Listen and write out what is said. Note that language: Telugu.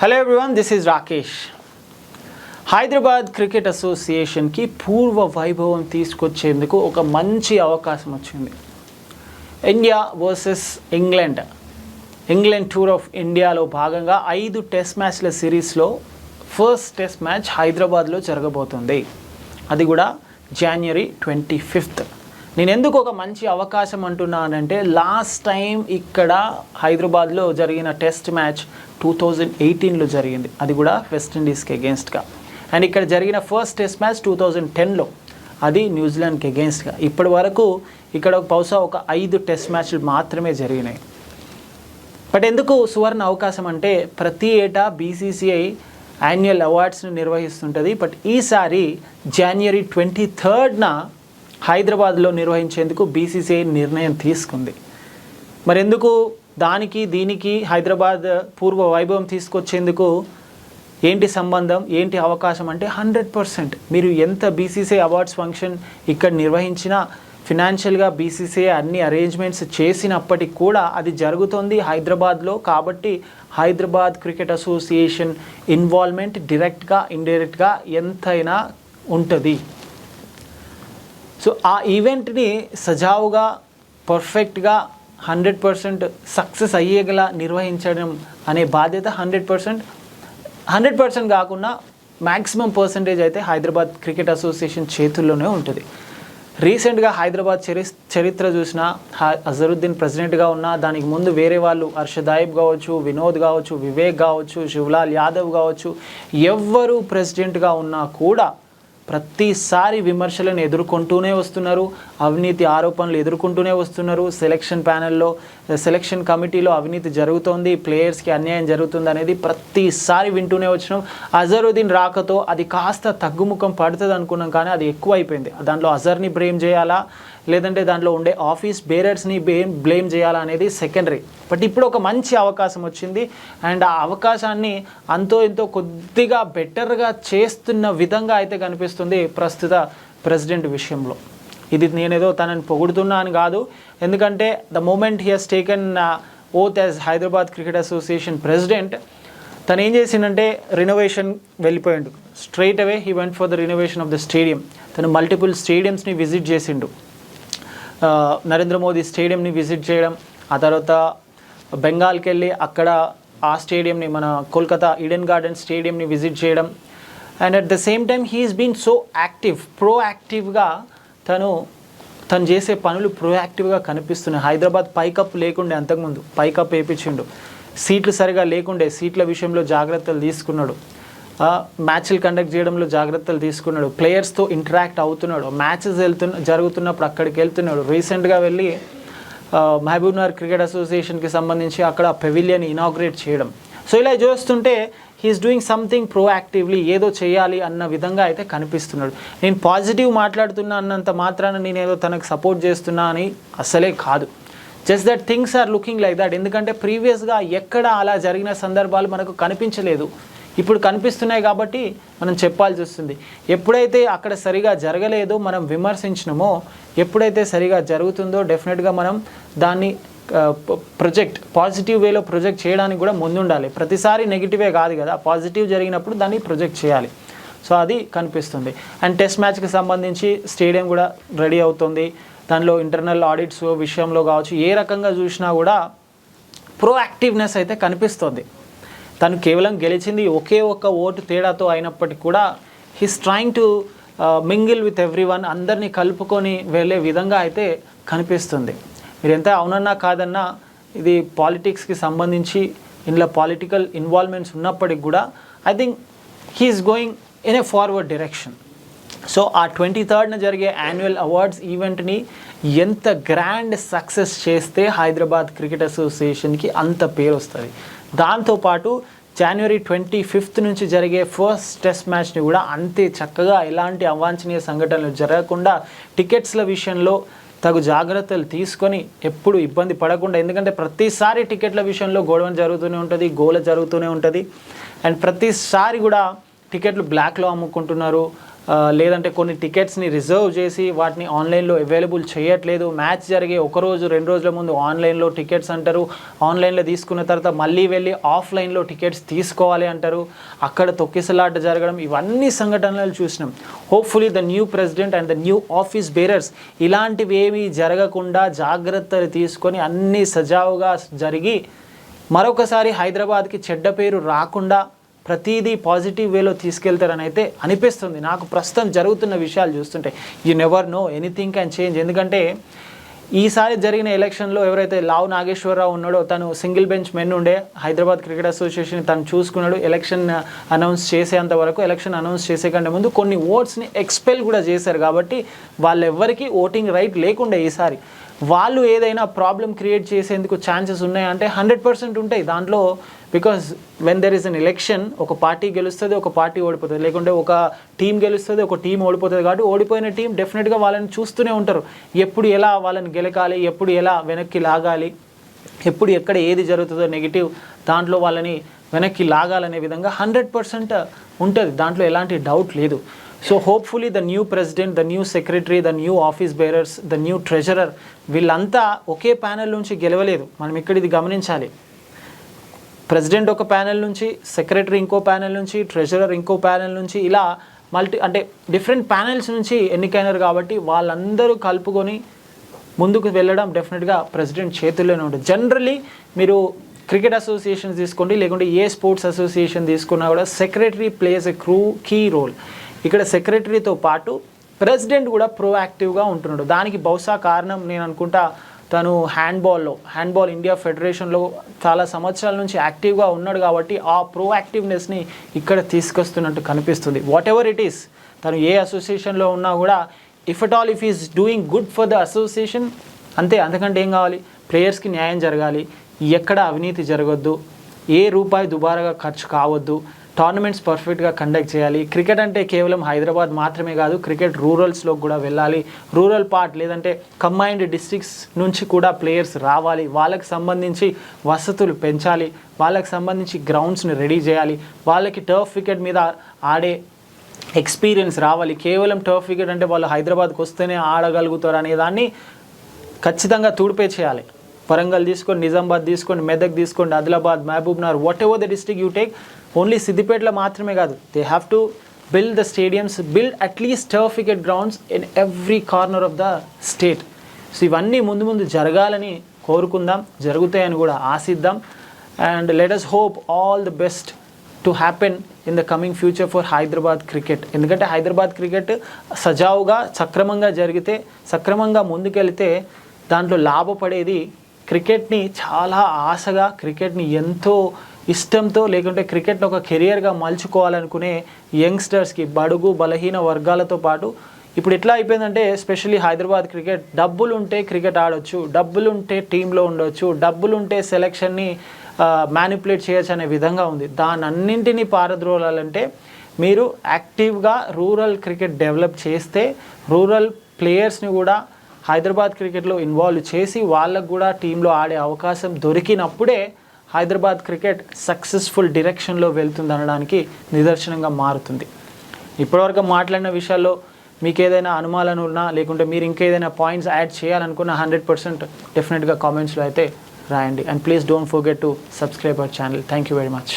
Hello everyone this is Rakesh Hyderabad cricket అసోసియేషన్కి పూర్వ వైభవం తీసుకొచ్చేందుకు ఒక మంచి అవకాశం వచ్చింది. India versus England. England tour of ఇండియాలో భాగంగా ఐదు టెస్ట్ మ్యాచ్ల సిరీస్లో ఫస్ట్ టెస్ట్ మ్యాచ్ హైదరాబాద్లో జరగబోతుంది. అది కూడా జనవరి ట్వంటీ ఫిఫ్త్ నేను ఎందుకు ఒక మంచి అవకాశం అంటున్నానంటే లాస్ట్ టైం ఇక్కడ హైదరాబాద్లో జరిగిన టెస్ట్ మ్యాచ్ టూ థౌజండ్ ఎయిటీన్లో జరిగింది. అది కూడా వెస్టిండీస్కి అగేన్స్ట్గా అండ్ ఇక్కడ జరిగిన first test match two thousand టెన్లో అది న్యూజిలాండ్కి అగేన్స్ట్గా ఇప్పటి వరకు ఇక్కడ బహుశా ఒక ఐదు టెస్ట్ మ్యాచ్లు మాత్రమే జరిగినాయి. బట్ ఎందుకు సువర్ణ అవకాశం అంటే ప్రతి ఏటా బీసీసీఐ యాన్యువల్ అవార్డ్స్ని నిర్వహిస్తుంటుంది. బట్ ఈసారి జనవరి ట్వంటీ థర్డ్న హైదరాబాద్లో నిర్వహించేందుకు బీసీసీఐ నిర్ణయం తీసుకుంది. మరి ఎందుకు దానికి దీనికి హైదరాబాద్ పూర్వ వైభవం తీసుకొచ్చేందుకు ఏంటి సంబంధం ఏంటి అవకాశం అంటే హండ్రెడ్ పర్సెంట్ మీరు ఎంత బీసీసీఐ అవార్డ్స్ ఫంక్షన్ ఇక్కడ నిర్వహించినా ఫినాన్షియల్గా బీసీసీఐ అన్ని అరేంజ్మెంట్స్ చేసినప్పటికి కూడా అది జరుగుతుంది హైదరాబాద్లో కాబట్టి హైదరాబాద్ క్రికెట్ అసోసియేషన్ ఇన్వాల్వ్మెంట్ డైరెక్ట్గా ఇండైరెక్ట్గా ఎంతైనా ఉంటుంది. సో ఆ ఈవెంట్ని సజావుగా పర్ఫెక్ట్గా హండ్రెడ్ పర్సెంట్ సక్సెస్ అయ్యేలా నిర్వహించడం అనే బాధ్యత హండ్రెడ్ పర్సెంట్ హండ్రెడ్ పర్సెంట్ కాకుండా మ్యాక్సిమం పర్సంటేజ్ అయితే హైదరాబాద్ క్రికెట్ అసోసియేషన్ చేతుల్లోనే ఉంటుంది. రీసెంట్గా హైదరాబాద్ చరి చరిత్ర చూసిన అజరుద్దీన్ ప్రెసిడెంట్గా ఉన్న దానికి ముందు వేరే వాళ్ళు హర్షదాయిబ్ కావచ్చు వినోద్ కావచ్చు వివేక్ కావచ్చు శివలాల్ యాదవ్ కావచ్చు ఎవ్వరు ప్రెసిడెంట్గా ఉన్నా కూడా ప్రతిసారి విమర్శలను ఎదుర్కొంటూనే వస్తున్నారు అవినీతి ఆరోపణలు ఎదుర్కొంటూనే వస్తున్నారు. సెలక్షన్ ప్యానెల్లో సెలక్షన్ కమిటీలో అవినీతి జరుగుతోంది ప్లేయర్స్కి అన్యాయం జరుగుతుంది అనేది ప్రతిసారి వింటూనే వచ్చినాం. అజరుద్దీన్ రాకతో అది కాస్త తగ్గుముఖం పడుతుంది అనుకున్నాం కానీ అది ఎక్కువ అయిపోయింది దాంట్లో అజర్ని బ్రేమ్ చేయాలా? లేదంటే దాంట్లో ఉండే ఆఫీస్ బేరర్స్ని బ్లేమ్ బ్లేమ్ చేయాలనేది సెకండరీ. బట్ ఇప్పుడు ఒక మంచి అవకాశం వచ్చింది. అండ్ ఆ అవకాశాన్ని అంతో ఎంతో కొద్దిగా బెటర్గా చేస్తున్న విధంగా అయితే కనిపిస్తుంది ప్రస్తుత ప్రెసిడెంట్ విషయంలో. ఇది నేనేదో తనని పొగుడుతున్నా అని కాదు. ఎందుకంటే the moment he has taken oath as Hyderabad cricket association president తను ఏం చేసిండంటే రినోవేషన్ వెళ్ళిపోయిండు. Straight away he went for the renovation of the stadium. తను మల్టిపుల్ స్టేడియంస్ని విజిట్ చేసిండు. నరేంద్ర మోదీ స్టేడియంని విజిట్ చేయడం ఆ తర్వాత బెంగాల్కి వెళ్ళి అక్కడ ఆ స్టేడియంని మన కోల్కతా ఈడెన్ గార్డెన్ స్టేడియంని విజిట్ చేయడం. And at the same time he's been so active pro యాక్టివ్గా తను తను చేసే పనులు ప్రోయాక్టివ్గా కనిపిస్తున్నాయి. హైదరాబాద్ పైకప్ లేకుండే అంతకుముందు పైకప్ వేయించిండు సీట్లు సరిగా లేకుండే సీట్ల విషయంలో జాగ్రత్తలు తీసుకున్నాడు. మ్యాచ్లు కండక్ట్ చేయడంలో జాగ్రత్తలు తీసుకున్నాడు. ప్లేయర్స్తో ఇంటరాక్ట్ అవుతున్నాడు. మ్యాచెస్ వెళ్తున్న జరుగుతున్నప్పుడు అక్కడికి వెళ్తున్నాడు. రీసెంట్గా వెళ్ళి మహబూబ్నగర్ క్రికెట్ అసోసియేషన్కి సంబంధించి అక్కడ పెవిలియన్ ఇనాగ్రేట్ చేయడం. సో ఇలా చూస్తుంటే హీఈస్ డూయింగ్ సంథింగ్ ప్రోయాక్టివ్లీ ఏదో చేయాలి అన్న విధంగా అయితే కనిపిస్తున్నాడు. నేను పాజిటివ్ మాట్లాడుతున్నా అన్నంత మాత్రాన నేను ఏదో తనకు సపోర్ట్ చేస్తున్నా అని అసలే కాదు. Just that things are looking like that ఎందుకంటే ప్రీవియస్గా ఎక్కడ అలా జరిగిన సందర్భాలు మనకు కనిపించలేదు. ఇప్పుడు కనిపిస్తున్నాయి కాబట్టి మనం చెప్పాల్సి వస్తుంది. ఎప్పుడైతే అక్కడ సరిగా జరగలేదో మనం విమర్శించినమో ఎప్పుడైతే సరిగా జరుగుతుందో డెఫినెట్గా మనం దాన్ని ప్రొజెక్ట్ పాజిటివ్ వేలో ప్రొజెక్ట్ చేయడానికి కూడా ముందుండాలి. ప్రతిసారి నెగిటివే కాదు కదా పాజిటివ్ జరిగినప్పుడు దాన్ని ప్రొజెక్ట్ చేయాలి. సో అది కనిపిస్తుంది. అండ్ టెస్ట్ మ్యాచ్కి సంబంధించి స్టేడియం కూడా రెడీ అవుతుంది. దానిలో ఇంటర్నల్ ఆడిట్స్ విషయంలో కావచ్చు ఏ రకంగా చూసినా కూడా ప్రోయాక్టివ్నెస్ అయితే కనిపిస్తుంది. తను కేవలం గెలిచింది ఒకే ఒక్క ఓటు తేడాతో అయినప్పటికీ కూడా his trying to mingle with everyone అందరినీ కలుపుకొని వెళ్ళే విధంగా అయితే కనిపిస్తుంది. మీరు ఎంత అవునన్నా కాదన్నా ఇది పాలిటిక్స్కి సంబంధించి ఇందులో పాలిటికల్ ఇన్వాల్వ్మెంట్స్ ఉన్నప్పటికి కూడా I think he's going in a forward direction so ఆ ట్వంటీ థర్డ్న జరిగే యాన్యువల్ అవార్డ్స్ ఈవెంట్ని ఎంత గ్రాండ్ సక్సెస్ చేస్తే హైదరాబాద్ క్రికెట్ అసోసియేషన్కి అంత పేరు వస్తుంది. దాంతోపాటు జనవరి ట్వంటీ ఫిఫ్త్ నుంచి జరిగే ఫస్ట్ టెస్ట్ మ్యాచ్ని కూడా అంతే చక్కగా ఎలాంటి అవాంఛనీయ సంఘటనలు జరగకుండా టికెట్స్ల విషయంలో తగు జాగ్రత్తలు తీసుకొని ఎప్పుడు ఇబ్బంది పడకుండా ఎందుకంటే ప్రతిసారి టికెట్ల విషయంలో గొడవ జరుగుతూనే ఉంటుంది గోల జరుగుతూనే ఉంటుంది. అండ్ ప్రతిసారి కూడా టికెట్లు బ్లాక్లో అమ్ముకుంటున్నారు. లేదంటే కొన్ని టికెట్స్ని రిజర్వ్ చేసి వాటిని ఆన్లైన్లో అవైలబుల్ చేయట్లేదు. మ్యాచ్ జరిగే ఒక రోజు రెండు రోజుల ముందు ఆన్లైన్లో టికెట్స్ అంటారు. ఆన్లైన్లో తీసుకున్న తర్వాత మళ్ళీ వెళ్ళి ఆఫ్లైన్లో టికెట్స్ తీసుకోవాలి అంటారు. అక్కడ తొక్కిసలాట జరగడం ఇవన్నీ సంఘటనలు చూసినాం. Hopefully the new president and the new office bearers ఇలాంటివి ఏమీ జరగకుండా జాగ్రత్తలు తీసుకొని అన్నీ సజావుగా జరిగి మరొకసారి హైదరాబాద్కి చెడ్డ పేరు రాకుండా ప్రతిదీ పాజిటివ్ వేలో తీసుకెళ్తారని అయితే అనిపిస్తుంది. నాకు ప్రస్తుతం జరుగుతున్న విషయాలు చూస్తుంటే you never know anything can change ఎందుకంటే ఈసారి జరిగిన ఎలక్షన్లో ఎవరైతే లావు నాగేశ్వరరావు ఉన్నాడో తను సింగిల్ బెంచ్ మెన్ ఉండే హైదరాబాద్ క్రికెట్ అసోసియేషన్ తను చూసుకున్నాడు. ఎలక్షన్ అనౌన్స్ చేసేంత వరకు ఎలక్షన్ అనౌన్స్ చేసే కంటే ముందు కొన్ని ఓట్స్ని ఎక్స్పెల్ కూడా చేశారు. కాబట్టి వాళ్ళెవ్వరికీ ఓటింగ్ రైట్ లేకుండా ఈసారి. వాళ్ళు ఏదైనా ప్రాబ్లం క్రియేట్ చేసేందుకు ఛాన్సెస్ ఉన్నాయంటే హండ్రెడ్ పర్సెంట్ ఉంటాయి. దాంట్లో because when there is an election ఒక పార్టీ గెలుస్తుంది ఒక పార్టీ ఓడిపోతుంది. లేకుంటే ఒక టీం గెలుస్తుంది ఒక టీం ఓడిపోతుంది. కాబట్టి ఓడిపోయిన టీం డెఫినెట్గా వాళ్ళని చూస్తూనే ఉంటారు. ఎప్పుడు ఎలా వాళ్ళని గెలకాలి ఎప్పుడు ఎలా వెనక్కి లాగాలి ఎప్పుడు ఎక్కడ ఏది జరుగుతుందో నెగిటివ్ దాంట్లో వాళ్ళని వెనక్కి లాగాలనే విధంగా హండ్రెడ్ పర్సెంట్ ఉంటుంది. దాంట్లో ఎలాంటి డౌట్ లేదు. So hopefully the new president the new secretary the new office bearers the new treasurer వీళ్ళంతా ఒకే ప్యానెల్ నుంచి గెలవలేదు. మనం ఇక్కడ ఇది గమనించాలి. ప్రెసిడెంట్ ఒక ప్యానెల్ నుంచి సెక్రటరీ ఇంకో ప్యానెల్ నుంచి ట్రెజరర్ ఇంకో ప్యానెల్ నుంచి ఇలా మల్టీ అంటే డిఫరెంట్ ప్యానెల్స్ నుంచి ఎన్నికైనారు కాబట్టి వాళ్ళందరూ కలుపుకొని ముందుకు వెళ్ళడం డెఫినెట్గా ప్రెసిడెంట్ చేతుల్లోనే ఉంటుంది. జనరలీ మీరు క్రికెట్ అసోసియేషన్ తీసుకోండి లేకుంటే ఏ స్పోర్ట్స్ అసోసియేషన్ తీసుకున్నా కూడా secretary plays a crucial role ఇక్కడ సెక్రటరీతో పాటు ప్రెసిడెంట్ కూడా ప్రోయాక్టివ్గా ఉంటున్నాడు. దానికి బహుశా కారణం నేను అనుకుంటా తను హ్యాండ్బాల్లో హ్యాండ్బాల్ ఇండియా ఫెడరేషన్లో చాలా సంవత్సరాల నుంచి యాక్టివ్గా ఉన్నాడు కాబట్టి ఆ ప్రోయాక్టివ్నెస్ని ఇక్కడ తీసుకొస్తున్నట్టు కనిపిస్తుంది. వాట్ ఎవర్ ఇట్ ఈస్ తను ఏ అసోసియేషన్లో ఉన్నా కూడా if at all if is doing good for the association అంతే అంతకంటే ఏం కావాలి? ప్లేయర్స్కి న్యాయం జరగాలి. ఎక్కడ అవినీతి జరగొద్దు. ఏ రూపాయి దుబారాగా ఖర్చు కావద్దు. టోర్నమెంట్స్ పర్ఫెక్ట్గా కండక్ట్ చేయాలి. క్రికెట్ అంటే కేవలం హైదరాబాద్ మాత్రమే కాదు క్రికెట్ రూరల్స్లో కూడా వెళ్ళాలి. రూరల్ పార్ట్ లేదంటే కంబైన్డ్ డిస్ట్రిక్ట్స్ నుంచి కూడా ప్లేయర్స్ రావాలి. వాళ్ళకి సంబంధించి వసతులు పెంచాలి. వాళ్ళకి సంబంధించి గ్రౌండ్స్ని రెడీ చేయాలి. వాళ్ళకి టర్ఫ్ వికెట్ మీద ఆడే ఎక్స్పీరియన్స్ రావాలి. కేవలం టర్ఫ్ వికెట్ అంటే వాళ్ళు హైదరాబాద్కి వస్తేనే ఆడగలుగుతారు అనేదాన్ని ఖచ్చితంగా తూడిపే చేయాలి. వరంగల్ తీసుకోండి నిజామాబాద్ తీసుకోండి మెదక్ తీసుకోండి Adilabad Mahabubnagar whatever the district you take only సిద్దిపేటలో మాత్రమే కాదు. They have to build the stadiums build at least turf wicket grounds in every corner of the state so ఇవన్నీ ముందు ముందు జరగాలని కోరుకుందాం జరుగుతాయని కూడా ఆశిద్దాం. And let us hope all the best to happen in the coming future for Hyderabad cricket ఎందుకంటే హైదరాబాద్ క్రికెట్ సజావుగా సక్రమంగా జరిగితే సక్రమంగా ముందుకెళ్తే దాంట్లో లాభపడేది క్రికెట్ని చాలా ఆశగా క్రికెట్ని ఎంతో ఇష్టంతో లేకుంటే క్రికెట్ని ఒక కెరియర్గా మలుచుకోవాలనుకునే యంగ్స్టర్స్కి బడుగు బలహీన వర్గాలతో పాటు ఇప్పుడు ఎట్లా అయిపోయిందంటే ఎస్పెషల్లీ హైదరాబాద్ క్రికెట్ డబ్బులు ఉంటే క్రికెట్ ఆడొచ్చు డబ్బులు ఉంటే టీంలో ఉండొచ్చు డబ్బులు ఉంటే సెలెక్షన్ని మ్యానిపులేట్ చేయొచ్చు అనే విధంగా ఉంది. దాని అన్నింటినీ పారద్రోలాలంటే మీరు యాక్టివ్గా రూరల్ క్రికెట్ డెవలప్ చేస్తే రూరల్ ప్లేయర్స్ని కూడా హైదరాబాద్ క్రికెట్లో ఇన్వాల్వ్ చేసి వాళ్ళకు కూడా టీంలో ఆడే అవకాశం దొరికినప్పుడే హైదరాబాద్ క్రికెట్ సక్సెస్ఫుల్ డిరెక్షన్లో వెళ్తుంది అనడానికి నిదర్శనంగా మారుతుంది. ఇప్పటివరకు మాట్లాడిన విషయాల్లో మీకు ఏదైనా అనుమానాలు ఉన్నా లేకుంటే మీరు ఇంకేదైనా పాయింట్స్ యాడ్ చేయాలనుకున్న హండ్రెడ్ పర్సెంట్ డెఫినెట్గా కామెంట్స్లో అయితే రాయండి. And please don't forget to subscribe our channel. Thank you very much.